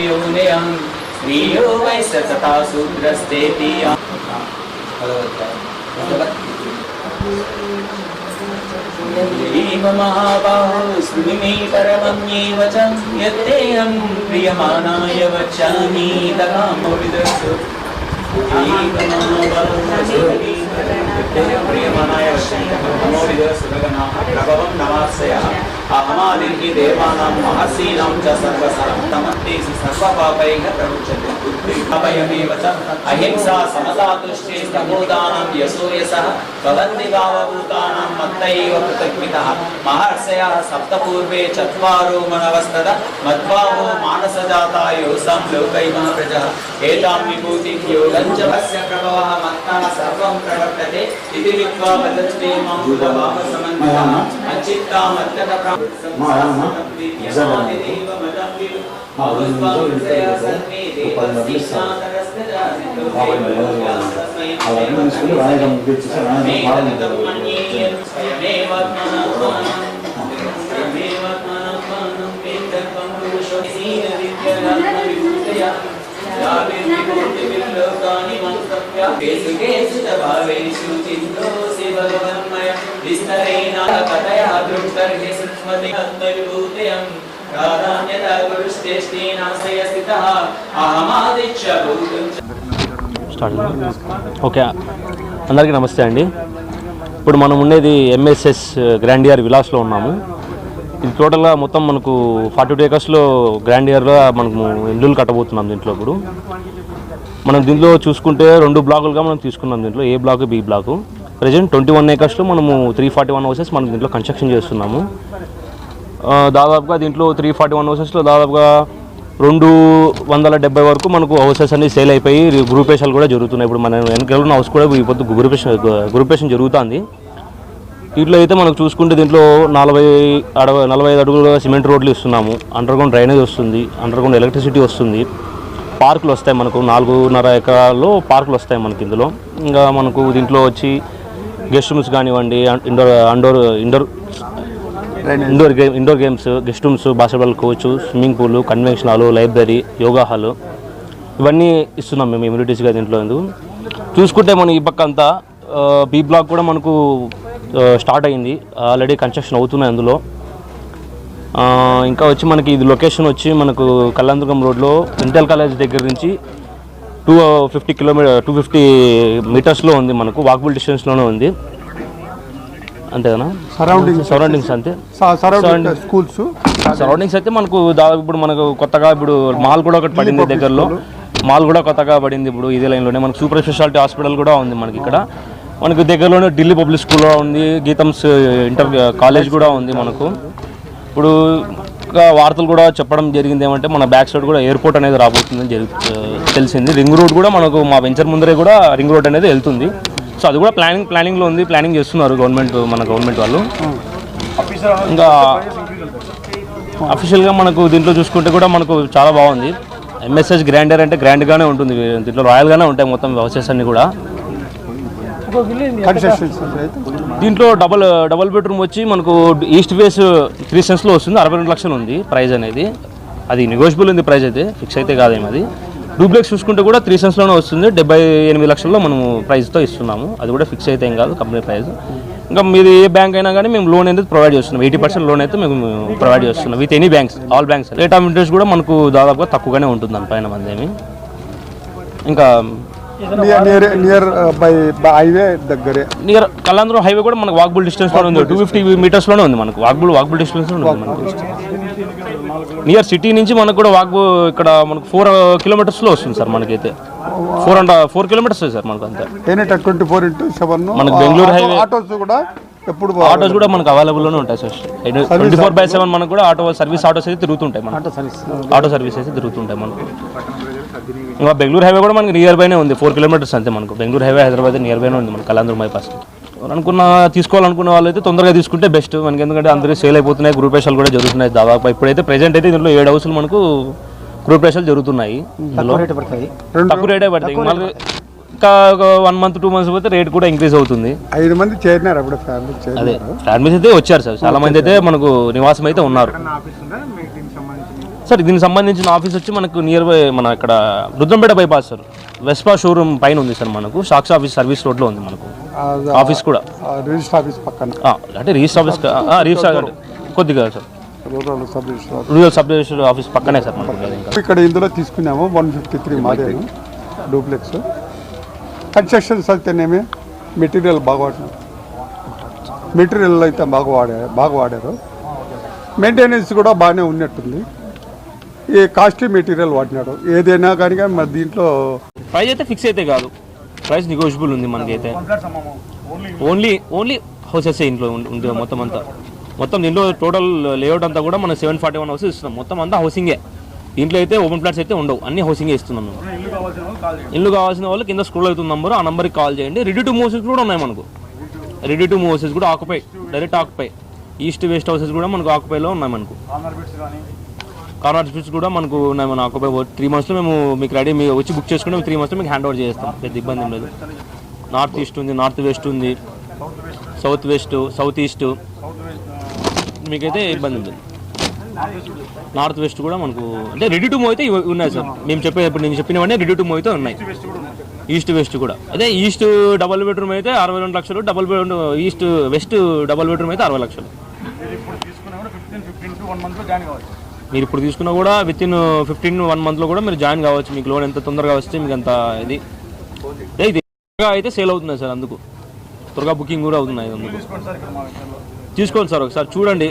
योनयं स्त्रियो वै सतता शूद्रस्तेति महाबाहो स्मृति मे परमन्येव च यत्तेऽहं प्रियमाणाय वचामि तदामोविदस्तु प्रियमाणाय ప్రభవం నమాశయ అహమాదికి దేవానాం మహర్షీణం చ సర్వసరం తమంతేసి సర్వపాపైన అవయమేవ అహింసా సమతా దృష్టి ప్రబోధానం యశోయస భవంతి భావభూతానాం మత్తైవ కృతజ్ఞత. మహర్షయ సప్తపూర్వే చత్వారో మనవస్తద మద్భావో మానసజాతాయో సం లోకైమ ప్రజ. ఏతాం విభూతి యోగంచవస్య ప్రభవః మత్తన సర్వం ప్రవర్తతే ఇది విద్వా వదంతే మం భూభవాప సమంతా అచిత్తా మత్తక ప్రాప్తం. సమాధిదేవ మదం విలు విస్తరేణ కథయా దృక్తర్హి సుష్మతి విభూతయం ఓకే. అందరికీ నమస్తే అండి. ఇప్పుడు మనం ఉండేది ఎంఎస్ఎస్ గ్రాండ్ ఇయర్ విలాస్లో ఉన్నాము. ఇది టోటల్గా మొత్తం మనకు ఫార్టీ టూ ఏకర్స్లో గ్రాండ్ మనము ఇల్లులు కట్టబోతున్నాం దీంట్లో ఇప్పుడు. మనం దీంట్లో చూసుకుంటే రెండు బ్లాకులుగా మనం తీసుకున్నాం దీంట్లో A block B block. Present twenty one ఏకర్స్లో మనము త్రీ ఫార్టీ వన్ హౌసెస్ మనం దీంట్లో కన్స్ట్రక్షన్ చేస్తున్నాము. దాదాపుగా దీంట్లో త్రీ ఫార్టీ వన్ హౌసెస్లో దాదాపుగా రెండు వందల డెబ్బై వరకు మనకు హౌసెస్ అన్ని సేల్ అయిపోయి గ్రూపేషన్లు కూడా జరుగుతున్నాయి. ఇప్పుడు మన వెనకాల హౌస్ కూడా ఇప్పుడు గ్రూపేషన్ గ్రూపేషన్ జరుగుతుంది. దీంట్లో అయితే మనకు చూసుకుంటే దీంట్లో నలభై అడవ నలభై ఐదు అడుగుల సిమెంట్ రోడ్లు ఇస్తున్నాము. అండర్ గ్రౌండ్ డ్రైనేజ్ వస్తుంది అండర్ గ్రౌండ్ ఎలక్ట్రిసిటీ వస్తుంది. పార్కులు వస్తాయి మనకు నాలుగున్నర ఎకరాల్లో పార్కులు వస్తాయి మనకి ఇందులో. ఇంకా మనకు దీంట్లో వచ్చి గెస్ట్ రూమ్స్ కానివ్వండి indoor outdoor indoor indoor game indoor games guest rooms basketball coach swimming pool convention hall library yoga hall ఇవన్నీ ఇస్తున్నాం మేము ఇమ్యూనిటీస్గా దీంట్లో ఎందుకు? చూసుకుంటే మనం ఈ పక్క అంతా బీ బ్లాక్ కూడా మనకు స్టార్ట్ అయింది. ఆల్రెడీ కన్స్ట్రక్షన్ అవుతున్నాయి అందులో. ఇంకా వచ్చి మనకి ఇది లొకేషన్ వచ్చి మనకు కళ్యాణదుర్గం రోడ్లో ఇంటల్ కాలేజ్ దగ్గర నుంచి two fifty kilometre two fifty మీటర్స్లో ఉంది మనకు వాకబుల్ డిస్టెన్స్లోనే ఉంది. అంతేనా? సరౌండింగ్స్ సరౌండింగ్స్ అంతే. సరౌండింగ్ స్కూల్స్ సరౌండింగ్స్ అయితే మనకు దాదాపు ఇప్పుడు మనకు కొత్తగా ఇప్పుడు మాల్ కూడా ఒకటి పడింది దగ్గరలో. మాల్ కూడా కొత్తగా పడింది ఇప్పుడు ఇదే లైన్లోనే మనకు సూపర్ స్పెషాలిటీ హాస్పిటల్ కూడా ఉంది మనకి ఇక్కడ. మనకు దగ్గరలోనే ఢిల్లీ పబ్లిక్ స్కూల్ ఉంది. గీతమ్స్ ఇంటర్ కాలేజ్ కూడా ఉంది మనకు. ఇప్పుడు వార్తలు కూడా చెప్పడం జరిగింది ఏమంటే మన బ్యాక్ సైడ్ కూడా ఎయిర్పోర్ట్ అనేది రాబోతుందని జరుగు తెలిసింది. రింగ్ రోడ్ కూడా మనకు మా వెంచర్ ముందరే కూడా రింగ్ రోడ్ అనేది వెళ్తుంది. సో అది కూడా ప్లానింగ్ ప్లానింగ్లో ఉంది ప్లానింగ్ చేస్తున్నారు గవర్నమెంట్ మన గవర్నమెంట్ వాళ్ళు. ఇంకా అఫీషియల్గా మనకు దీంట్లో చూసుకుంటే కూడా మనకు చాలా బాగుంది. ఎంఎస్ఎస్ గ్రాండర్ అంటే గ్రాండ్గానే ఉంటుంది. దీంట్లో రాయల్గానే ఉంటాయి మొత్తం హౌసెస్ అన్ని కూడా. దీంట్లో డబల్ డబల్ బెడ్రూమ్ వచ్చి మనకు ఈస్ట్ ఫేస్ త్రీ సెన్స్లో వస్తుంది. అరవై రెండు లక్షలు ఉంది ప్రైస్ అనేది. అది నెగోషియబుల్ ఉంది ప్రైస్ అయితే. ఫిక్స్ అయితే కాదేమో అది. డూప్లెక్స్ చూసుకుంటే కూడా త్రీ సెన్స్లోనే వస్తుంది. డెబ్బై ఎనిమిది లక్షల్లో మనము ప్రైస్తో ఇస్తున్నాము. అది కూడా ఫిక్స్ అయితే ఏం కాదు కంపెనీ ప్రైస్. ఇంకా మీరు ఏ బ్యాంక్ అయినా కానీ మేము లోన్ అనేది ప్రొవైడ్ చేస్తున్నాం. ఎయిటీ పర్సెంట్ లోన్ అయితే మేము ప్రొవైడ్ చేస్తున్నాం. With any banks all banks. Rate of interest కూడా మనకు దాదాపుగా తక్కువగానే ఉంటుంది దానిపైన మందేమి ఇంకా నియర్ నియర్ బై హైవే దగ్గరే. నియర్ కళ్యాణదుర్గం హైవే కూడా మనకు వాక్బుల్ డిస్టెన్స్లో ఉంది. టూ ఫిఫ్టీ మీటర్స్లోనే ఉంది మనకు. వాక్బుల్ వాక్బుల్ డిస్టెన్స్లో ఉంది మనకు. నియర్ సిటీ నుంచి మనకు కూడా వాక్బు ఇక్కడ మనకు ఫోర్ కిలోమీటర్స్లో వస్తుంది సార్ మనకైతే. Four and four kilometres sir మనకు అంతే. ట్వంటీ ఫోర్ ఇంటూ సెవెన్ మనకు బెంగళూరు highway- ఆటోస్ కూడా ఎప్పుడు ఆటోస్ కూడా మనకు అవైలబుల్లోనే ఉంటాయి sir. Twenty four by seven మనకు కూడా ఆటో సర్వీస్ ఆటోస్ అయితే తిరుగుతుంటాయి మనకు. ఆటో సర్వీస్ అయితే తిరుగుతుంటాయి మనకు. ఇంకా బెంగళూరు హైవే కూడా మనకి నియర్ బైనే ఉంది. ఫోర్ కిలోమీటర్స్ అంతే మనకు. బెంగళూరు హైవే హైదరాబాద్ నియర్ బైనే ఉంది మనకు. కళ్యాణదుర్గం బైపాస్ అనుకున్న తీసుకోవాలనుకున్న వాళ్ళు అయితే తొందరగా తీసుకుంటే బెస్ట్. మనకి ఎందుకంటే అందరూ సేల్ అయిపోతున్నాయి గ్రూపేషాలు కూడా జరుగుతున్నాయి దాదాపు ఇప్పుడైతే ప్రెజెంట్ అయితే దీంట్లో ఏడు హౌసులు మనకు గ్రూపేషాలు జరుగుతున్నాయి. ఇందులో తక్కువ రేటే పడతాయి. మళ్ళీ ఇంకా ఒక వన్ మంత్ టూ మంత్స్ పోతే రేట్ కూడా ఇంక్రీజ్ అవుతుంది. ఐదు మంది చేరినారు అప్పుడు ఫ్యామిలీ అదే ఫ్యామిలీస్ అయితే వచ్చారు సార్. చాలా మంది అయితే మనకు నివాసం అయితే ఉన్నారు. సార్ దీనికి సంబంధించిన ఆఫీస్ వచ్చి మనకు నియర్ బై మన ఇక్కడ Rudrampeta bypass sir Vespa showroom పైన ఉంది సార్ మనకు. సాక్షి ఆఫీస్ సర్వీస్ రోడ్లో ఉంది మనకు. ఆఫీస్ కూడా. రిజిస్టర్ ఆఫీస్ పక్కన. అంటే రిజిస్టర్ ఆఫీస్ రిజిస్టర్ కొద్దిగా sir rural sub register rural sub register office పక్కనే సార్ మనకు. ఇక్కడ ఇందులో తీసుకున్నాము వన్ ఫిఫ్టీ త్రీ మాదేను. డూప్లెక్స్ కన్స్ట్రక్షన్స్ అయితేనేమి మెటీరియల్ బాగా మెటీరియల్ అయితే బాగా వాడా బాగా వాడారు. మెయింటెనెన్స్ కూడా బాగానే ఉన్నట్టుంది. ఈ కాస్ట్లీ మెటీరియల్ వాడినాడు? ఏదైనా కానీ మరి దీంట్లో ప్రైస్ అయితే ఫిక్స్ అయితే కాదు. ప్రైస్ నెగోషియబుల్ ఉంది మనకైతే. ఓన్లీ ఓన్లీ హౌసెస్ ఇంట్లో ఉంది మొత్తం అంతా. మొత్తం దీంట్లో టోటల్ లేఅవుట్ అంతా కూడా మనం సెవెన్ ఫార్టీ వన్ హౌసెస్ ఇస్తున్నాం. మొత్తం అంతా హౌసింగే దీంట్లో అయితే ఓపెన్ ప్లాట్స్ అయితే ఉండవు. అన్ని హౌసింగే ఇస్తున్నాం మేము. ఇల్లు కావాల్సిన వాళ్ళు కింద స్క్రోల్ అవుతున్న నంబర్ ఆ నెంబర్కి కాల్ చేయండి. రెడీ టు మూవ్స్ కూడా ఉన్నాయి మనకు. రెడీ టు మూవ్ కూడా occupy direct occupy east west houses కూడా మనకు ఆకుపైలో ఉన్నాయి మనకు. కార్నర్ స్పీట్స్ కూడా మనకు ఉన్నాయి మన ఒక త్రీ మంత్స్లో మేము మీకు రెడీ మీరు వచ్చి బుక్ చేసుకుంటే మేము త్రీ మంత్స్లో మీకు హ్యాండ్ ఓవర్ చేస్తాం. పెద్ద ఇబ్బంది ఉండదు లేదు. నార్త్ ఈస్ట్ ఉంది నార్త్ వెస్ట్ ఉంది. సౌత్ వెస్ట్ సౌత్ ఈస్ట్ మీకైతే ఇబ్బంది ఉంది నార్త్ వెస్ట్ కూడా మనకు అంటే రెడీ టు మూవ్ అయితే ఉన్నాయి సార్. మేము చెప్పే ఇప్పుడు నేను చెప్పినవన్నీ రెడీ టు మూవ్ అయితే ఉన్నాయి. ఈస్ట్ వెస్ట్ కూడా. అదే ఈస్ట్ డబల్ బెడ్రూమ్ అయితే అరవై రెండు లక్షలు double bedroom east west double bedroom అయితే అరవై లక్షలు. మీరు ఇప్పుడు తీసుకున్నా కూడా విత్ ఇన్ ఫిఫ్టీన్ వన్ మంత్లో కూడా మీరు జాయిన్ కావచ్చు. మీకు లోన్ ఎంత తొందరగా వస్తే మీకు అంత ఇది. ఇది అయితే సేల్ అవుతున్నాయి సార్ అందుకు. త్వరగా బుకింగ్ కూడా అవుతున్నాయి అందుకు. తీసుకోండి సార్ ఒకసారి చూడండి.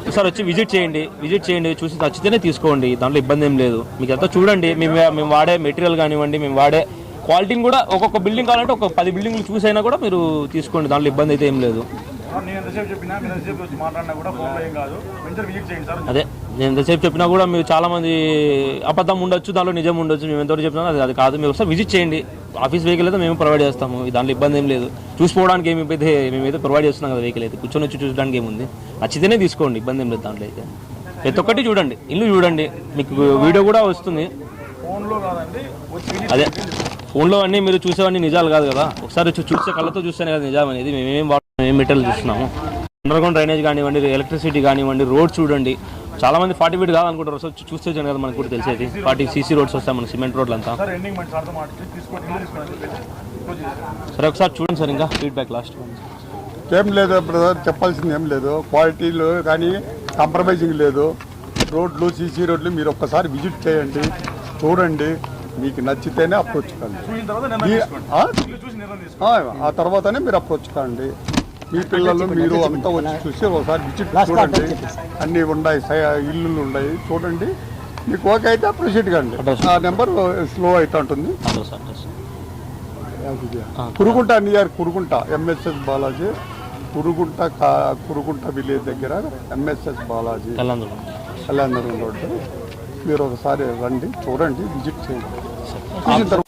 ఒకసారి వచ్చి విజిట్ చేయండి. విజిట్ చేయండి. చూసి నచ్చితేనే తీసుకోండి. దాంట్లో ఇబ్బంది ఏం లేదు. మీకు అంతా చూడండి. మేము మేము వాడే మెటీరియల్ కానివ్వండి మేము వాడే క్వాలిటీని కూడా ఒక్కొక్క బిల్డింగ్ కావాలంటే ఒక పది బిల్డింగ్లు చూసైనా కూడా మీరు తీసుకోండి. దాంట్లో ఇబ్బంది అయితే ఏం లేదు. అదే. నేను ఎంతసేపు చెప్పినా కూడా మీరు చాలా మంది అబద్ధం ఉండొచ్చు దాంట్లో నిజం ఉండొచ్చు మేము ఎంతవరకు చెప్పినా అది అది కాదు. మీరు ఒకసారి విజిట్ చేయండి. ఆఫీస్ వెహికల్ అయితే మేము ప్రొవైడ్ చేస్తాము. దాంట్లో ఇబ్బంది ఏం లేదు. చూసుకోవడానికి ఏమి అయితే మేమైతే ప్రొవైడ్ చేస్తున్నాం కదా వెహికల్ అయితే. కూర్చొని వచ్చి చూడడానికి ఏముంది? నచ్చితేనే తీసుకోండి. ఇబ్బంది ఏం లేదు దాంట్లో అయితే. ప్రతి ఒక్కటి చూడండి. ఇల్లు చూడండి. మీకు వీడియో కూడా వస్తుంది. అదే. ఫోన్లో అన్నీ మీరు చూసేవన్నీ నిజాలు కాదు కదా. ఒకసారి చూసే కళ్ళతో చూస్తేనే కదా నిజం అనేది. మేమేం వాడుతున్నాం ఏం మెటీరియల్ చూస్తున్నాము. అండర్గ్రౌండ్ డ్రైనేజ్ కానివ్వండి ఎలక్ట్రిసిటీ కానివ్వండి రోడ్ చూడండి. చాలా మంది ఫార్టీ ఫీట్ కాదనుకుంటారు సో చూస్తే చాలు కదా మనకు కూడా తెలిసేది. ఫార్టీ సీసీ రోడ్స్ వస్తాయి మన సిమెంట్ రోడ్లు అంతా. సార్ ఒకసారి చూడండి సార్ ఇంకా ఫీడ్బ్యాక్ లాస్ట్ ఏం లేదు బ్రదర్ చెప్పాల్సింది ఏం లేదు. క్వాలిటీలు కానీ కాంప్రమైజింగ్ లేదు. రోడ్లు సీసీ రోడ్లు మీరు ఒక్కసారి విజిట్ చేయండి చూడండి. మీకు నచ్చితేనే అప్రోచ్ కండి. ఆ? తర్వాతనే మీరు అప్రోచ్ కండి. మీ పిల్లలు మీరు అంతా వచ్చి చూసి ఒకసారి విజిట్ చూడండి. అన్నీ ఉన్నాయి సై- ఇల్లులు ఉన్నాయి చూడండి. మీకు ఓకే అయితే ప్రొసీడ్ కండి. ఆ నెంబర్ స్లో అవుతూ ఉంటుంది. Kurugunta near Kurugunta MSS Balaji. Kurugunta Kurugunta village దగ్గర ఎంఎస్ఎస్ బాలాజీ. కళ్యాణ రోడ్డు. మీరు ఒకసారి రండి చూడండి విజిట్ చేయండి. చూసిన తర్వాత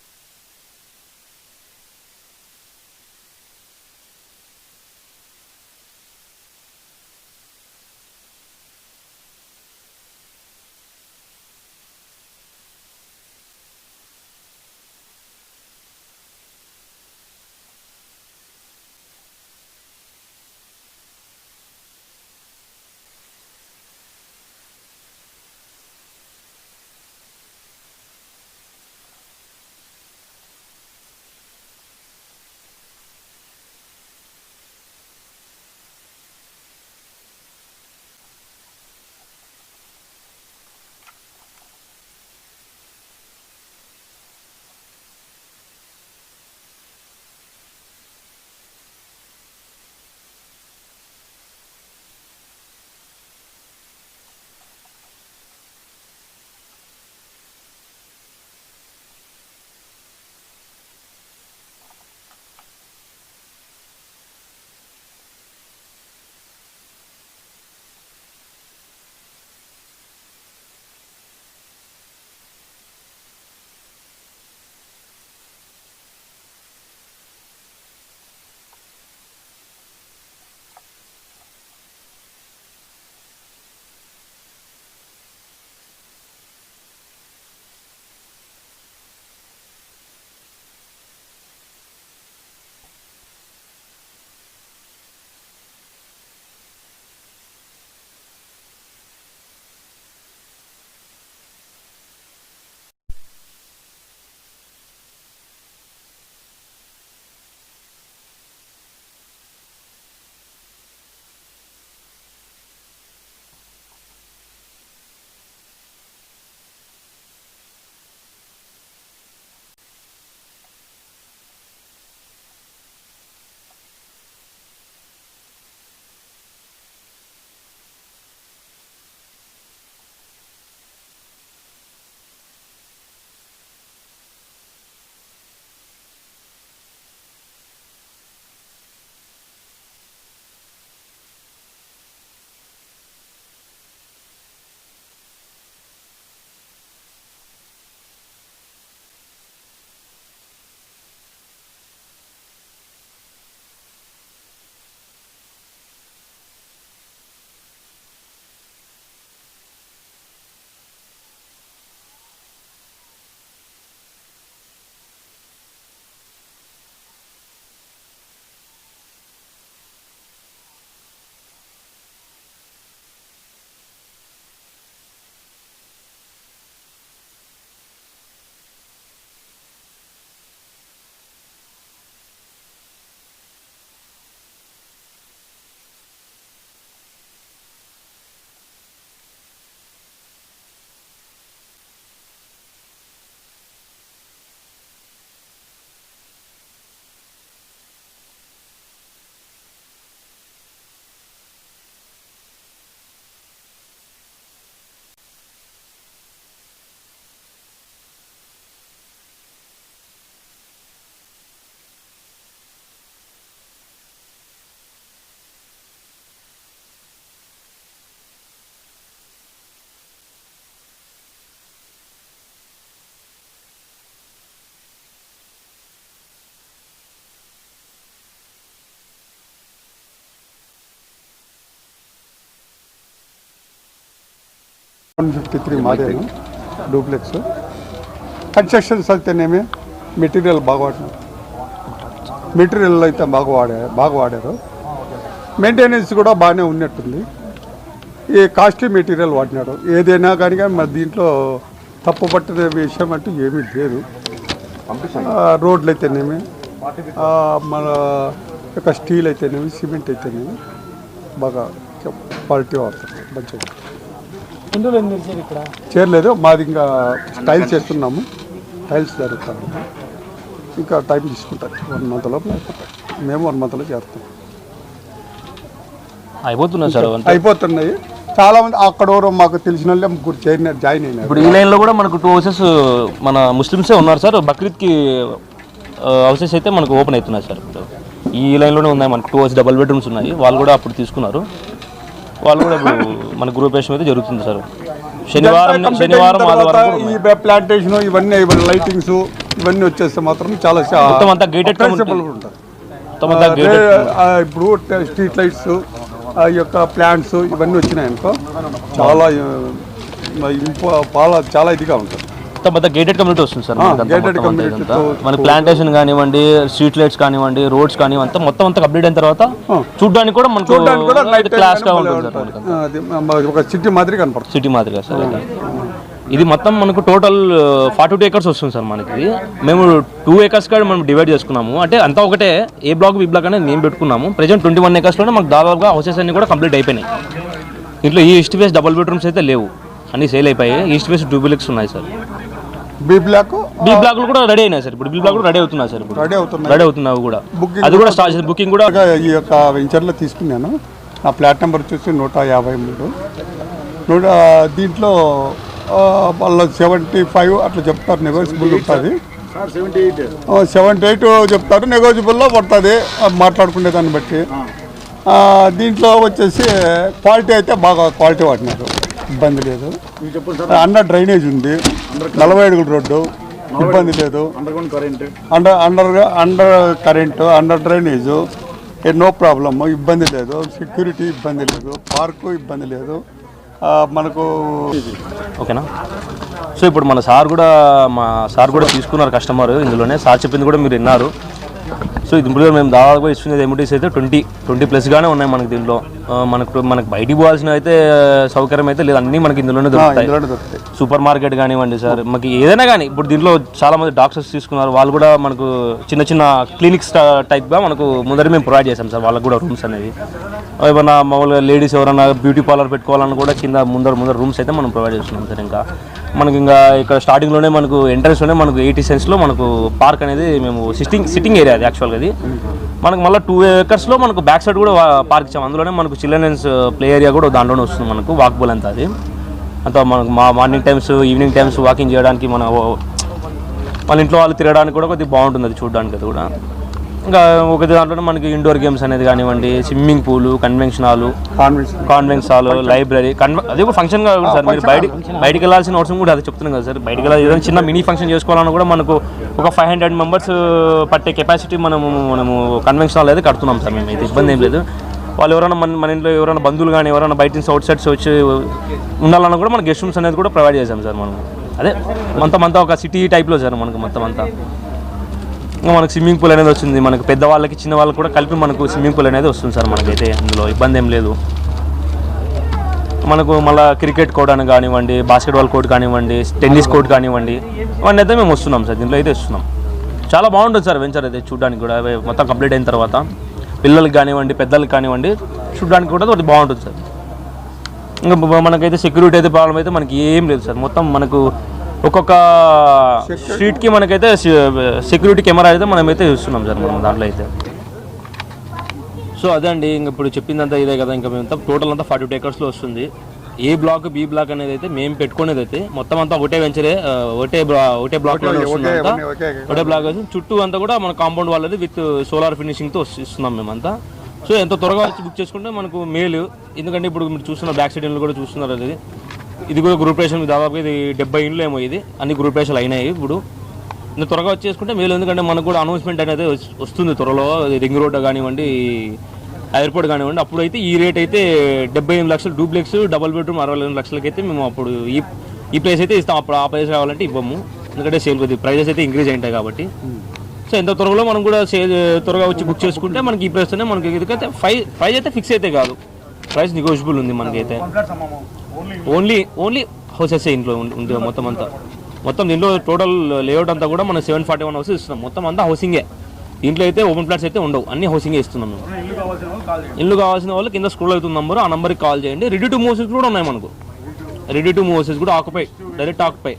వన్ ఫిఫ్టీ త్రీ మాదేను డూప్లెక్స్. కన్స్ట్రక్షన్స్ అయితేనేమి మెటీరియల్ బాగా వాడినారు మెటీరియల్ అయితే బాగా వాడా బాగా వాడారు. మెయింటెనెన్స్ కూడా బాగానే ఉన్నట్టుంది. ఈ కాస్ట్లీ మెటీరియల్ వాడినాడు ఏదైనా కానీ కానీ మరి దీంట్లో తప్పు పట్టిన విషయం అంటూ ఏమీ లేదు. రోడ్లు అయితేనేమి మన యొక్క స్టీల్ అయితేనేమి సిమెంట్ అయితేనేమి బాగా క్వాలిటీ వాడుతుంది మంచిగా చేరలేదు. మాది ఇంకా టైల్స్ చేస్తున్నాము. టైల్స్ జరుగుతాము ఇంకా టైం తీసుకుంటారు. వన్ మంత్ లోపల అయిపోతాయి. మేము వన్ మంత్లో చేరుతాం. అయిపోతున్నా సార్ అంతే. అయిపోతున్నాయి. చాలా మంది అక్కడ ఎవరో మాకు తెలిసిన వాళ్ళే ముగ్గురు చేరిన జాయిన్ అయినారు. ఇప్పుడు ఈ లైన్లో కూడా మనకు టూ హౌసెస్ మన ముస్లిమ్సే ఉన్నారు సార్. బక్రీద్కి హౌసెస్ అయితే మనకు ఓపెన్ అవుతున్నాయి సార్ ఇప్పుడు. ఈ లైన్లోనే ఉన్నాయి మనకు. టూ హౌస్ డబల్ బెడ్రూమ్స్ ఉన్నాయి. వాళ్ళు కూడా అప్పుడు తీసుకున్నారు. వాళ్ళు కూడా ఇప్పుడు మన గ్రూపేషన్ అయితే జరుగుతుంది సార్. శనివారం శనివారం ఆదివారం. ఈ ప్లాంటేషన్ ఇవన్నీ లైటింగ్స్ ఇవన్నీ వచ్చేస్తే మాత్రం చాలా మొత్తం అంతా ఆ, ఇప్పుడు స్ట్రీట్ లైట్స్ ఆ యొక్క ప్లాంట్స్ ఇవన్నీ వచ్చినాయి అనుకో చాలా ఆ, ఇంప- చాలా చాలా ఇదిగా ఉంటుంది. మొత్తం అంతా గేటెడ్ కమ్యూనిటీ వస్తుంది సార్ మన ప్లాంటేషన్ కానివ్వండి స్ట్రీట్ లైట్స్ కానివ్వండి రోడ్స్ కానివ్వండి అంతా మొత్తం అంతా కంప్లీట్ అయిన తర్వాత చూడడానికి కూడా మనకు చూడడానికి కూడా నైట్ క్లాస్గా ఉంటుంది సార్ మనకి అది మ- ఒక సిటీ మాదిరి కనపడుతుంది. సిటీ మాదిరిగా సార్ ఇది. మొత్తం మనకు టోటల్ ఫార్టీ టూ ఏకర్స్ వస్తుంది సార్ మనకి. మేము టూ ఏకర్స్ కాడ మనం డివైడ్ చేసుకున్నాము. అంటే అంతా ఒకటే ఏ బ్లాక్ బి బ్లాక్ అనేది మేము పెట్టుకున్నాము. ప్రజెంట్ ట్వంటీ వన్ ఏకర్స్లోనే మనకు దాదాపుగా హౌసెస్ అన్ని కూడా కంప్లీట్ అయిపోయినాయి. ఇంట్లో ఈ ఈస్ట్ ఫేస్ డబుల్ బెడ్రూమ్స్ అయితే లేవు. అన్ని సేల్ అయిపోయాయి. ఈస్ట్ ఫేస్ డూబిలిక్స్ ఉన్నాయి సార్. B block? బి బ్లాక్లు కూడా రెడీ అయినాయి సార్. ఇప్పుడు బి బ్లాక్ కూడా రెడీ సార్ ఇప్పుడు. రెడీ రెడీ అవుతున్నాయి అవి కూడా అది కూడా స్టార్ట్ బుకింగ్ కూడా ఈ యొక్క వెంచర్లో తీసుకున్నాను. నా ప్లాట్ నెంబర్ వచ్చేసి నూట యాభై మూడు. నూట దీంట్లో వాళ్ళ సెవెంటీ ఫైవ్ అట్లా చెప్తారు నెగోజిబుల్ ఉంటుంది. Sir. Seventy eight. Seventy eight చెప్తారు నెగోజిబుల్లో పడుతుంది. మాట్లాడుకునే దాన్ని బట్టి. ఆ, దీంట్లో వచ్చేసి క్వాలిటీ అయితే బాగా క్వాలిటీ వాడినారు. ఇబ్బంది లేదు. అండర్ డ్రైనేజ్ ఉంది. నలభై అడుగుల రోడ్డు. ఇబ్బంది లేదు. Under ground current under under under current under drainage ఏ నో ప్రాబ్లమ్. ఇబ్బంది లేదు. సెక్యూరిటీ ఇబ్బంది లేదు. పార్కు ఇబ్బంది లేదు. ఆ, మనకు ఓకేనా? సో ఇప్పుడు మన సార్ కూడా మా సార్ కూడా తీసుకున్నారు కస్టమర్. ఇందులోనే సార్ చెప్పింది కూడా మీరు విన్నారు. సో ఇది ఇప్పుడు మేము దాదాపుగా ఇస్తున్నది ఎమ్యూటీస్ అయితే ట్వంటీ ట్వంటీ ప్లస్గానే ఉన్నాయి మనకి దీంట్లో. మనకు మనకు బయటికి పోవాల్సిన అయితే సౌకర్యం అయితే లేదు. అన్నీ మనకి ఇందులోనే దొరుకుతాయి. సూపర్ మార్కెట్ కానివ్వండి సార్. మాకు ఏదైనా కానీ ఇప్పుడు దీంట్లో చాలా మంది డాక్టర్స్ తీసుకున్నారు. వాళ్ళు కూడా మనకు చిన్న చిన్న క్లినిక్స్ టైప్గా మనకు ముందర మేము ప్రొవైడ్ చేసాం సార్. వాళ్ళకు కూడా రూమ్స్ అనేవి. ఏమన్నా మామూలుగా లేడీస్ ఎవరైనా బ్యూటీ పార్లర్ పెట్టుకోవాలన్నా కూడా కింద ముందర ముందర రూమ్స్ అయితే మనం ప్రొవైడ్ చేస్తున్నాం సార్ ఇంకా. మనకి ఇంకా ఇక్కడ స్టార్టింగ్లోనే మనకు ఎంట్రన్స్లోనే మనకు ఎయిటీ సెన్స్లో మనకు పార్క్ అనేది మేము సిట్టింగ్ సిట్టింగ్ ఏరియా అది యాక్చువల్గా అది మనకు మళ్ళీ టూ ఏకర్స్లో మనకు బ్యాక్ సైడ్ కూడా పార్క్ ఇచ్చాం. అందులోనే మనకు చిల్డ్రన్స్ ప్లే ఏరియా కూడా దాంట్లోనే వస్తుంది మనకు వాక్బుల్ అంతా అది. అంతా మనకు మా morning times evening times walking చేయడానికి మన వాళ్ళ ఇంట్లో వాళ్ళు తిరగడానికి కూడా కొద్దిగా బాగుంటుంది అది చూడడానికి అది కూడా. ఇంకా ఒక దాంట్లోనే మనకి ఇండోర్ గేమ్స్ అనేది కానివ్వండి swimming pool convention hall convention hall library అది కూడా ఫంక్షన్ కాదు సార్ మీరు బయట బయటికి వెళ్ళాల్సిన అవసరం కూడా అది చెప్తున్నాం కదా సార్. బయటికి వెళ్ళాలి ఏదైనా చిన్న మినీ ఫంక్షన్ చేసుకోవాలన్నా కూడా మనకు ఒక ఫైవ్ హండ్రెడ్ మెంబర్స్ పట్టే కెపాసిటీ మనము మనము కన్వెన్షన్ హాల్ అయితే కడుతున్నాం సార్ మేము. అయితే ఇబ్బంది ఏం లేదు. వాళ్ళు ఎవరైనా మన మన ఇంట్లో ఎవరైనా బంధువులు కానీ ఎవరైనా బయట నుంచి అవుట్ సైడ్స్ వచ్చి ఉండాలన్నా కూడా మన గెస్ట్ రూమ్స్ అనేది కూడా ప్రొవైడ్ చేసాం సార్ మనం. అదే మొత్తం అంతా ఒక సిటీ టైప్లో సార్ మనకు మొత్తం అంతా. మనకు స్విమ్మింగ్ పూల్ అనేది వచ్చింది. మనకు పెద్దవాళ్ళకి చిన్న వాళ్ళకి కూడా కలిపి మనకు స్విమ్మింగ్ పూల్ అనేది వస్తుంది సార్ మనకైతే. ఇందులో ఇబ్బంది ఏం లేదు. మనకు మళ్ళీ క్రికెట్ కోర్ట్ అని కానివ్వండి బాస్కెట్బాల్ కోర్ట్ కానివ్వండి టెన్నిస్ కోర్ట్ కానివ్వండి ఇవన్నీ అయితే మేము వస్తున్నాం సార్. దీంట్లో అయితే వస్తున్నాం. చాలా బాగుంటుంది సార్ వెంచర్ అయితే చూడడానికి కూడా. మొత్తం కంప్లీట్ అయిన తర్వాత పిల్లలకి కానివ్వండి పెద్దలకి కానివ్వండి చూడడానికి కూడా అది బాగుంటుంది సార్. ఇంకా మనకైతే సెక్యూరిటీ అయితే ప్రాబ్లం అయితే మనకి ఏం లేదు సార్. మొత్తం మనకు ఒక్కొక్క స్ట్రీట్కి మనకైతే సెక్యూరిటీ కెమెరా అయితే మనమైతే చూస్తున్నాం సార్ మనం దాంట్లో అయితే. సో అదే అండి ఇంక ఇప్పుడు చెప్పిందంతా ఇదే కదా ఇంకా మేము టోటల్ అంతా ఫార్టీ టూ ఏకర్స్లో వస్తుంది. ఏ బ్లాక్ బి బ్లాక్ అనేది అయితే మేము పెట్టుకునేది అయితే మొత్తం అంతా ఒకటే వెంచరే ఒకటే ఒకటే బ్లాక్ వస్తుంది అంతా. ఒకే ఒకటే బ్లాక్ చుట్టూ అంతా కూడా మన కాంపౌండ్ వాళ్ళది విత్ సోలార్ ఫినిషింగ్తో ఇస్తున్నాం మేమంతా. సో ఎంత త్వరగా వచ్చి బుక్ చేసుకుంటే మనకు మేలు. ఎందుకంటే ఇప్పుడు మీరు చూస్తున్న బ్యాక్ సైడ్ కూడా చూస్తున్నారు అది. ఇది కూడా గ్రూపేషన్ దాదాపు ఇది డెబ్బై ఇండ్లు ఏమో ఇది. అన్ని గ్రూపేషన్లు అయినాయి ఇప్పుడు. ఇంత త్వరగా వచ్చేసుకుంటే మేలు ఎందుకంటే మనకు కూడా అనౌన్స్మెంట్ అనేది వస్- వస్తుంది త్వరలో. రింగ్ రోడ్ కానివ్వండి ఎయిర్పోర్ట్ కానివ్వండి అప్పుడు అయితే ఈ రేట్ అయితే డెబ్బై ఎనిమిది లక్షలు డూప్లెక్స్ డబల్ బెడ్రూమ్ అరవై ఎనిమిది లక్షలకి అయితే మేము అప్పుడు ఈ ఈ ప్లేస్ అయితే ఇస్తాం. అప్పుడు ఆ ప్లేస్ కావాలంటే ఇవ్వము. ఎందుకంటే సేల్ కొద్ది ప్రైజెస్ అయితే ఇంక్రీజ్ అయింటాయి కాబట్టి. సో ఎంత త్వరలో మనం కూడా సేల్ త్వరగా వచ్చి బుక్ చేసుకుంటే మనకి ఈ ప్రైస్తోనే మనకి ఎందుకంటే ప్రైస్ ప్రైస్ అయితే ఫిక్స్ అయితే కాదు. ప్రైస్ నెగోషియబుల్ ఉంది మనకైతే ఓన్లీ ఓన్లీ హౌసెస్ ఇంట్లో ఉంది మొత్తం అంతా. మొత్తం దీంట్లో టోటల్ లేఅవుట్ అంతా కూడా మనం సెవెన్ ఫార్టీ వన్ హౌసెస్ ఇస్తున్నాం. మొత్తం అంతా హౌసింగే దీంట్లో అయితే ఓపెన్ ప్లాట్స్ అయితే ఉండవు. అన్ని హౌసింగే ఇస్తున్నాం మేము. ఇల్లు కావాల్సిన వాళ్ళు కింద స్క్రోల్ అవుతున్న నంబర్ ఆ నంబర్కి కాల్ చేయండి. రెడీ టు మూవ్స్ కూడా ఉన్నాయి మనకు. రెడీ టు మూవ్ హౌసెస్ కూడా occupy direct occupy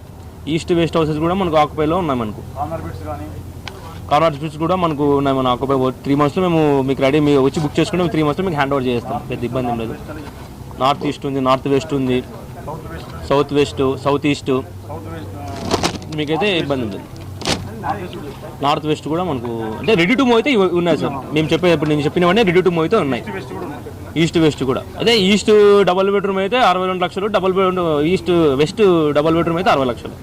east west houses కూడా మనకు ఆకుపైలో ఉన్నాయి మనకు. కార్నర్ స్పీచ్ స్విచ్ కూడా మనకు ఉన్నాయి మన ఒక త్రీ మంత్స్లో మేము మీకు రెడీ మీరు వచ్చి బుక్ చేసుకుంటే మేము త్రీ మంత్స్లో మీకు హ్యాండ్ ఓవర్ చేస్తాం. పెద్ద ఇబ్బంది ఏం లేదు. నార్త్ ఈస్ట్ ఉంది నార్త్ వెస్ట్ ఉంది. సౌత్ వెస్ట్ సౌత్ ఈస్ట్ మీకైతే ఇబ్బంది ఉంటుంది నార్త్ వెస్ట్ కూడా మనకు అంటే రెడీ టు మూవ్ అయితే ఉన్నాయి సార్. మేము చెప్పే ఇప్పుడు నేను చెప్పినవన్నీ రెడీ టు మూవ్ అయితే ఉన్నాయి. ఈస్ట్ వెస్ట్ కూడా. అదే ఈస్ట్ డబల్ బెడ్రూమ్ అయితే అరవై రెండు లక్షలు double bedroom east west double bedroom అయితే అరవై లక్షలు.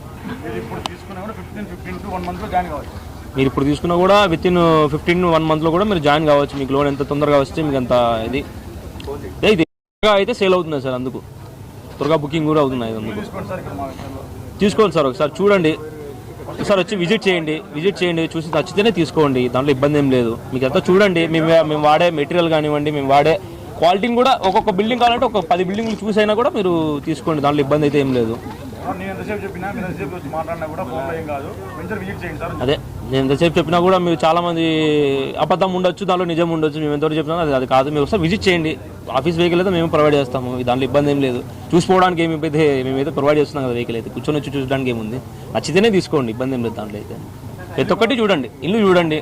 మీరు ఇప్పుడు తీసుకున్నా కూడా విత్ ఇన్ ఫిఫ్టీన్ వన్ మంత్లో కూడా మీరు జాయిన్ కావచ్చు. మీకు లోన్ ఎంత తొందరగా వస్తే మీకు అంత ఇది. ఇది త్వరగా అయితే సేల్ అవుతుంది సార్ అందుకు. త్వరగా బుకింగ్ కూడా అవుతున్నాయి అందుకు. తీసుకోండి సార్ ఒకసారి చూడండి. ఒకసారి వచ్చి విజిట్ చేయండి. విజిట్ చేయండి. చూసి నచ్చితేనే తీసుకోండి. దాంట్లో ఇబ్బంది ఏం లేదు. మీకు అంతా చూడండి. మేము మేము వాడే మెటీరియల్ కానివ్వండి మేము వాడే క్వాలిటీని కూడా ఒక్కొక్క బిల్డింగ్ కావాలంటే ఒక పది బిల్డింగ్లు చూసైనా కూడా మీరు తీసుకోండి. దాంట్లో ఇబ్బంది అయితే ఏం లేదు. అదే. నేను ఎంతసేపు చెప్పినా కూడా మీరు చాలామంది అబద్ధం ఉండొచ్చు దానిలో నిజం ఉండొచ్చు మేము ఎంతవరకు చెప్పినా అది అది కాదు. మీరు ఒకసారి విజిట్ చేయండి. ఆఫీస్ వెహికల్ అయితే మేము ప్రొవైడ్ చేస్తాము. దాంట్లో ఇబ్బంది ఏం లేదు. చూసుకోవడానికి ఏమి అయితే మేమైతే ప్రొవైడ్ చేస్తున్నాం కదా వెహికల్ అయితే. కూర్చొని వచ్చి చూడడానికి ఏముంది? నచ్చితేనే తీసుకోండి. ఇబ్బంది ఏం లేదు దాంట్లో అయితే. ప్రతి ఒక్కటి చూడండి. ఇల్లు చూడండి.